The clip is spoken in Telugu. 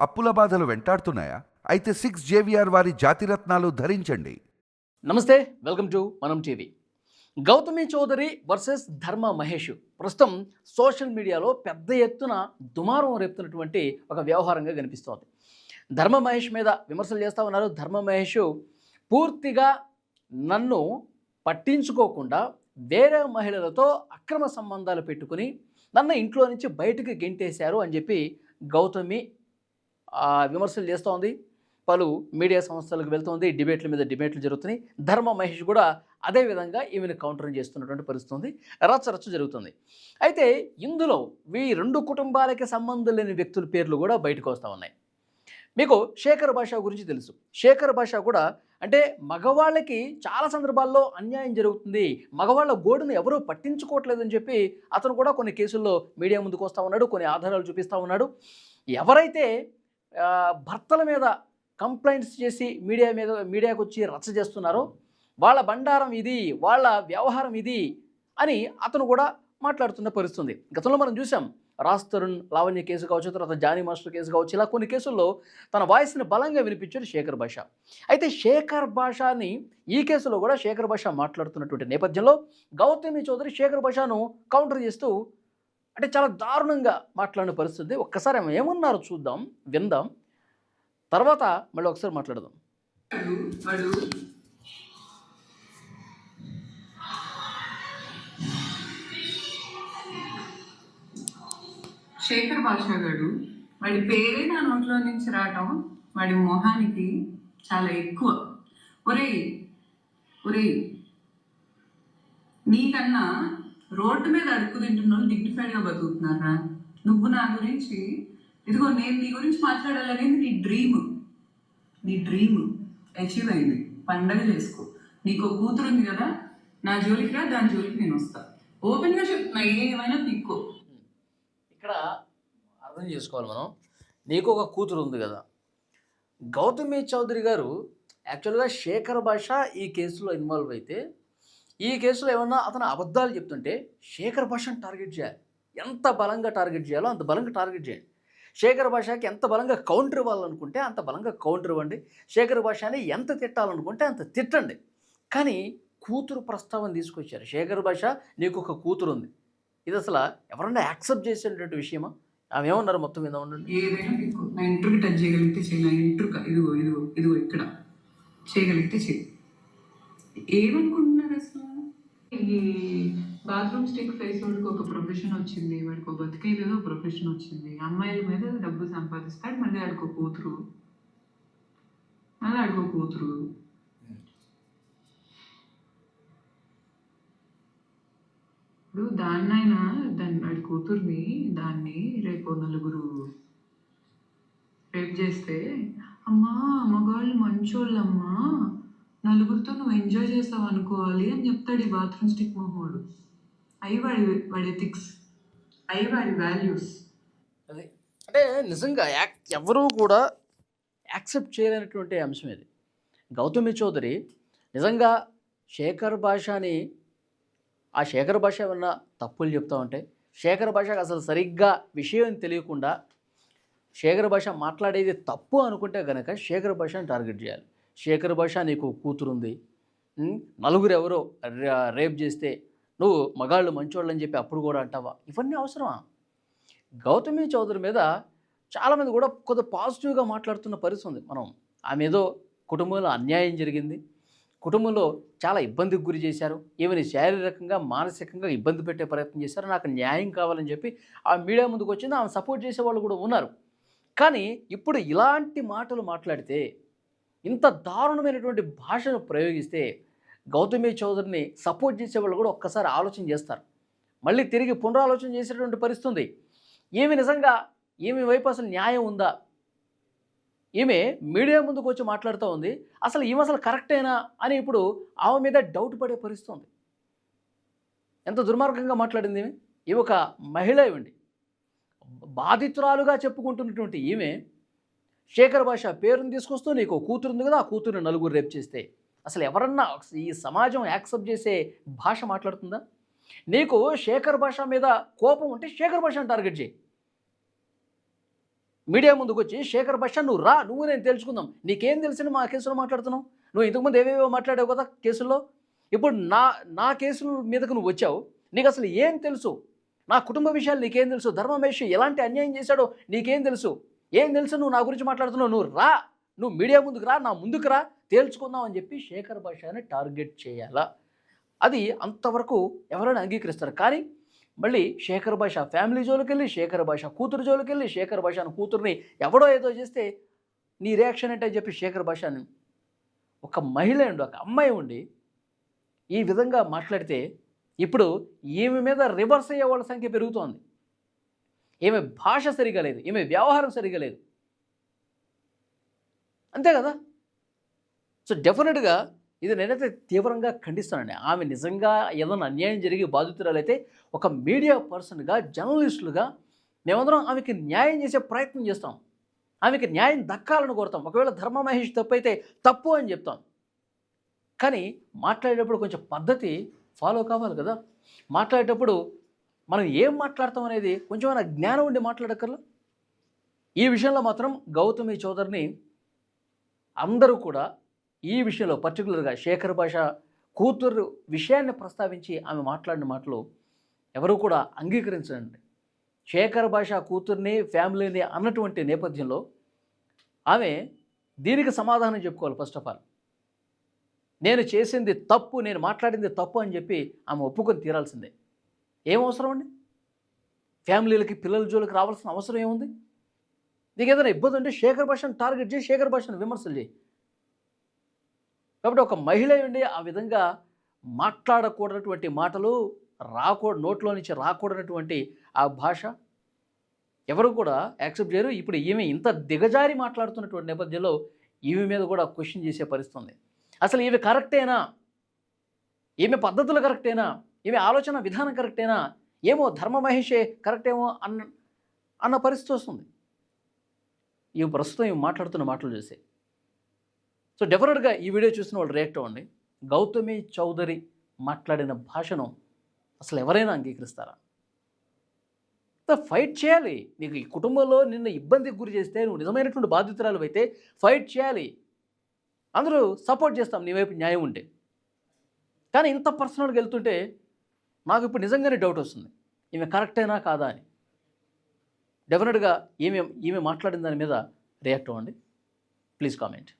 అప్పుల బాధలు వెంటాడుతున్నాయా? అయితే సిక్స్ జేవిఆర్ వారి జాతిరత్నాలు ధరించండి. నమస్తే welcome to Manam TV. Gautami Chaudhary versus Dharma Mahesh. ప్రస్తుతం సోషల్ మీడియాలో పెద్ద ఎత్తున దుమారం రేపుతున్నటువంటి ఒక వ్యవహారంగా కనిపిస్తోంది. ధర్మ మహేష్ మీద విమర్శలు చేస్తూ ఉన్నారు. ధర్మ మహేష్ పూర్తిగా నన్ను పట్టించుకోకుండా వేరే మహిళలతో అక్రమ సంబంధాలు పెట్టుకుని నన్ను ఇంట్లో నుంచి బయటకు గెంటేశారు అని చెప్పి గౌతమి విమర్శలు చేస్తోంది. పలు మీడియా సంస్థలకు వెళ్తోంది. డిబేట్ల మీద డిబేట్లు జరుగుతున్నాయి. ధర్మ మహేష్ కూడా అదే విధంగా ఈమెను కౌంటర్ చేస్తున్నటువంటి పరిస్థితుంది. రచ్చ రచ్చ జరుగుతుంది. అయితే ఇందులో ఈ రెండు కుటుంబాలకి సంబంధం లేని వ్యక్తుల పేర్లు కూడా బయటకు వస్తూ ఉన్నాయి. మీకు శేఖర్ భాష గురించి తెలుసు. శేఖర్ భాష కూడా అంటే మగవాళ్ళకి చాలా సందర్భాల్లో అన్యాయం జరుగుతుంది. మగవాళ్ళ గోడును ఎవరూ పట్టించుకోవట్లేదని చెప్పి అతను కూడా కొన్ని కేసుల్లో మీడియా ముందుకు వస్తూ ఉన్నాడు. కొన్ని ఆధారాలు చూపిస్తూ ఉన్నాడు. ఎవరైతే భర్తల మీద కంప్లైంట్స్ చేసి మీడియా మీద మీడియాకు వచ్చి రచ్చ చేస్తున్నారు. వాళ్ళ బండారం ఇది వాళ్ళ వ్యవహారం ఇది అని అతను కూడా మాట్లాడుతున్న పరిస్థితుంది. గతంలో మనం చూసాం రాజ్ తరుణ్ లావణ్య కేసు కావచ్చు తర్వాత జానీ మాస్టర్ కేసు కావచ్చు ఇలా కొన్ని కేసుల్లో తన వాయిస్ని బలంగా వినిపించాడు శేఖర్ భాష. అయితే శేఖర్ భాషని ఈ కేసులో కూడా శేఖర్ భాష మాట్లాడుతున్నటువంటి నేపథ్యంలో గౌతమి చౌదరి శేఖర్ భాషను కౌంటర్ చేస్తూ అంటే చాలా దారుణంగా మాట్లాడిన పరిస్థితి. ఒక్కసారి ఆమె ఏమన్నారో చూద్దాం విందాం. తర్వాత మళ్ళీ ఒకసారి మాట్లాడదాం. వాడు శేఖర్ భాష గారు వాడి పేరే నా నోట్లో నుంచి రావటం వాడి మొహానికి చాలా ఎక్కువ. ఒరే ఒరే నీకన్నా రోడ్డు మీద అడుగు తింటున్న వాళ్ళు డిగ్నిఫైడ్గా బతుకుతున్నారా నువ్వు నా గురించి ఇదిగో నేను నీ గురించి మాట్లాడాలనేది నీ డ్రీమ్ నీ డ్రీమ్ అచీవ్ అయింది. పండగ చేసుకో. నీకు ఒక కూతురు ఉంది కదా నా జోలికి రా దాని జోలికి నేను వస్తా. ఓపెన్గా చెప్తున్నా ఏమైనా పిక్కో ఇక్కడ అర్థం చేసుకోవాలి మనం. నీకు ఒక కూతురు ఉంది కదా. గౌతమి చౌదరి గారు యాక్చువల్గా శేఖర్ భాష ఈ కేసులో ఇన్వాల్వ్ అయితే ఈ కేసులో ఏమన్నా అతను అబద్ధాలు చెప్తుంటే శేఖర్ భాషను టార్గెట్ చేయాలి. ఎంత బలంగా టార్గెట్ చేయాలో అంత బలంగా టార్గెట్ చేయండి శేఖర్ భాషకి ఎంత బలంగా కౌంటర్ ఇవ్వాలనుకుంటే అంత బలంగా కౌంటర్ ఇవ్వండి. శేఖర్ భాషని ఎంత తిట్టాలనుకుంటే అంత తిట్టండి. కానీ కూతురు ప్రస్తావన తీసుకొచ్చారు. శేఖర్ భాష నీకు ఒక కూతురు ఉంది. ఇది అసలు ఎవరన్నా యాక్సెప్ట్ చేసేటువంటి విషయమా? ఆమె ఏమన్నారు మొత్తం మీద ఉండండి. ఏదైనా నా ఇంటర్కి టచ్ చేయగలిగితే చేయి నా ఇంటర్ ఇదిగో ఇదిగో ఇదిగో ఇక్కడ. చేయగలిగితే చేయి ఏమనుకుంటున్నారు అసలు? ఈ బాత్రూమ్ స్టిక్ ఫేస్ వాడికి ఒక ప్రొఫెషన్ వచ్చింది వాడికి ఒక బతికేదో ప్రొఫెషన్ వచ్చింది. అమ్మాయిల మీద డబ్బు సంపాదిస్తాడు మళ్ళీ ఆడికి ఒక కూతురు. మళ్ళీ ఆడికి ఒక కూతురు. ఇప్పుడు దాన్నైనా దాన్ని వాడి కూతుర్ని దాన్ని రేపు నలుగురు రేపు చేస్తే అమ్మా మగవాళ్ళు మంచోళ్ళమ్మా. నలుగురితో నువ్వు ఎంజాయ్ చేస్తావు అనుకోవాలి అని చెప్తాడు ఈ బాత్రూమ్ స్టిక్ మొహోడు. అవి వాడి వాడి ఎథిక్స్ అవి వాడి వాల్యూస్. అంటే నిజంగా యాక్ ఎవరూ కూడా యాక్సెప్ట్ చేయలేనటువంటి అంశం ఇది. గౌతమి చౌదరి నిజంగా శేఖర్ భాషని ఆ శేఖర్ భాష ఏమన్నా తప్పులు చెప్తా ఉంటే శేఖర్ భాషకు అసలు సరిగ్గా విషయం తెలియకుండా శేఖర్ భాష మాట్లాడేది తప్పు అనుకుంటే కనుక శేఖర్ భాషను టార్గెట్ చేయాలి. శేఖర్ భాష నీకు కూతురుంది. నలుగురు ఎవరో రే- రేప్ చేస్తే నువ్వు మగాళ్ళు మంచోళ్ళని అని చెప్పి అప్పుడు కూడా అంటావా? ఇవన్నీ అవసరమా? గౌతమి చౌదరి మీద చాలామంది కూడా కొద్ది పాజిటివ్గా మాట్లాడుతున్న పరిస్థితి ఉంది. మనం ఆమె ఏదో కుటుంబంలో అన్యాయం జరిగింది. కుటుంబంలో చాలా ఇబ్బందికి గురి చేశారు. ఈమెని శారీరకంగా మానసికంగా ఇబ్బంది పెట్టే ప్రయత్నం చేశారు. నాకు న్యాయం కావాలని చెప్పి ఆ మీడియా ముందుకు వచ్చింది. ఆమె సపోర్ట్ చేసే వాళ్ళు కూడా ఉన్నారు. కానీ ఇప్పుడు ఇలాంటి మాటలు మాట్లాడితే ఇంత దారుణమైనటువంటి భాషను ప్రయోగిస్తే గౌతమి చౌదరిని సపోర్ట్ చేసే వాళ్ళు కూడా ఒక్కసారి ఆలోచన చేస్తారు. మళ్ళీ తిరిగి పునరాలోచన చేసేటువంటి పరిస్థితుంది ఏమి నిజంగా ఏమి వైపు అసలు న్యాయం ఉందా? ఈమె మీడియా ముందుకు వచ్చి మాట్లాడుతూ ఉంది. అసలు ఈమె అసలు కరెక్టేనా అని ఇప్పుడు ఆమె మీద డౌట్ పడే పరిస్థితుంది ఎంత దుర్మార్గంగా మాట్లాడింది ఈమె? ఈమె ఒక మహిళ ఇవ్వండి బాధితురాలుగా చెప్పుకుంటున్నటువంటి ఈమె శేఖర్ భాష పేరుని తీసుకొస్తూ నీకు ఓ కూతురు ఉంది కదా ఆ కూతురుని నలుగురు రేపు చేస్తే. అసలు ఎవరన్నా ఈ సమాజం యాక్సెప్ట్ చేసే భాష మాట్లాడుతుందా? నీకు శేఖర్ భాష మీద కోపం ఉంటే శేఖర్ భాషను టార్గెట్ చేయి. మీడియా ముందుకు వచ్చి శేఖర్ భాష నువ్వు రా నువ్వు నేను తెలుసుకుందాం. నీకేం తెలిసిన మా కేసులో మాట్లాడుతున్నావు? నువ్వు ఇంతకుముందు ఏవేవో మాట్లాడావు కదా కేసుల్లో? ఇప్పుడు నా నా కేసుల మీదకు నువ్వు వచ్చావు. నీకు అసలు ఏం తెలుసు? నా కుటుంబ విషయాలు నీకేం తెలుసు? ధర్మమేష్ ఎలాంటి అన్యాయం చేశాడో నీకేం తెలుసు? ఏం తెలుసు? నువ్వు నా గురించి మాట్లాడుతున్నావు. నువ్వు రా. నువ్వు మీడియా ముందుకు రా. నా ముందుకు రా. తేల్చుకుందాం అని చెప్పి శేఖర్ భాషని టార్గెట్ చేయాలా? అది అంతవరకు ఎవరైనా అంగీకరిస్తారు. కానీ మళ్ళీ శేఖర్ భాష ఫ్యామిలీ జోలికి వెళ్ళి శేఖర్ భాష కూతురు జోలికి వెళ్ళి శేఖర్ భాష కూతుర్ని ఎవడో ఏదో చేస్తే నీ రియాక్షన్ ఏంటని చెప్పి శేఖర్ భాషని ఒక మహిళ ఉండి ఒక అమ్మాయి ఉండి ఈ విధంగా మాట్లాడితే ఇప్పుడు ఈమె మీద రివర్స్ అయ్యే వాళ్ళ సంఖ్య పెరుగుతోంది. ఈమె భాష సరిగా లేదు ఈమె వ్యవహారం సరిగా లేదు. అంతే కదా? సో డెఫినెట్గా ఇది నేనైతే తీవ్రంగా ఖండిస్తానండి ఆమె నిజంగా ఏదైనా అన్యాయం జరిగి బాధితురాలైతే ఒక మీడియా పర్సన్గా జర్నలిస్టులుగా మేమందరం ఆమెకి న్యాయం చేసే ప్రయత్నం చేస్తాం. ఆమెకి న్యాయం దక్కాలని కోరుతాం. ఒకవేళ ధర్మ మహేష్ తప్పు అయితే తప్పు అని చెప్తాం. కానీ మాట్లాడేటప్పుడు కొంచెం పద్ధతి ఫాలో కావాలి కదా? మాట్లాడేటప్పుడు మనం ఏం మాట్లాడతాం అనేది కొంచెం జ్ఞానం ఉండి మాట్లాడక్కర్లా? ఈ విషయంలో మాత్రం గౌతమి చౌదరిని అందరూ కూడా ఈ విషయంలో పర్టికులర్గా శేఖర్ భాష కూతురు విషయాన్ని ప్రస్తావించి ఆమె మాట్లాడిన మాటలు ఎవరు కూడా అంగీకరించండి శేఖర్ భాష కూతుర్ని ఫ్యామిలీని అన్నటువంటి నేపథ్యంలో ఆమె దీనికి సమాధానం చెప్పుకోవాలి ఫస్ట్ ఆఫ్ ఆల్. నేను చేసింది తప్పు నేను మాట్లాడింది తప్పు అని చెప్పి ఆమె ఒప్పుకొని తీరాల్సిందే. ఏం అవసరం అండి? ఫ్యామిలీలకి పిల్లల జోలికి రావాల్సిన అవసరం ఏముంది? నీకు ఏదైనా ఇబ్బంది ఉంటే శేఖర్ భాషను టార్గెట్ చేసి శేఖర్ భాషను విమర్శలు చేయి. కాబట్టి ఒక మహిళ ఉండి ఆ విధంగా మాట్లాడకూడనటువంటి మాటలు రాకూడ నోట్లో నుంచి రాకూడనటువంటి ఆ భాష ఎవరు కూడా యాక్సెప్ట్ చేయరు. ఇప్పుడు ఈమె ఇంత దిగజారి మాట్లాడుతున్నటువంటి నేపథ్యంలో ఈమె మీద కూడా క్వశ్చన్ చేసే పరిస్థితి ఉంది. అసలు ఈమె కరెక్టేనా? ఈమె పద్ధతులు కరెక్టేనా? ఈమె ఆలోచన విధానం కరెక్టేనా? ఏమో ధర్మ మహేషే కరెక్టేమో అన్న అన్న పరిస్థితి వస్తుంది. ఈ ప్రస్తుతం ఇవి మాట్లాడుతున్న మాటలు చూసే. సో డెఫినెట్గా ఈ వీడియో చూసిన వాళ్ళు రియాక్ట్ అవ్వండి. గౌతమి చౌదరి మాట్లాడిన భాషను అసలు ఎవరైనా అంగీకరిస్తారా? ఫైట్ చేయాలి. నీకు ఈ కుటుంబంలో నిన్ను ఇబ్బందికి గురి చేస్తే నువ్వు నిజమైనటువంటి బాధితురాలు అయితే ఫైట్ చేయాలి. అందరూ సపోర్ట్ చేస్తాం నీ వైపు న్యాయం ఉంటే. కానీ ఇంత పర్సనల్గా వెళ్తుంటే నాకు ఇప్పుడు నిజంగానే డౌట్ వస్తుంది. ఈమె కరెక్టేనా కాదా అని. డెఫినెట్గా ఈమె ఈమె మాట్లాడిన దాని మీద రియాక్ట్ అవ్వండి. Please comment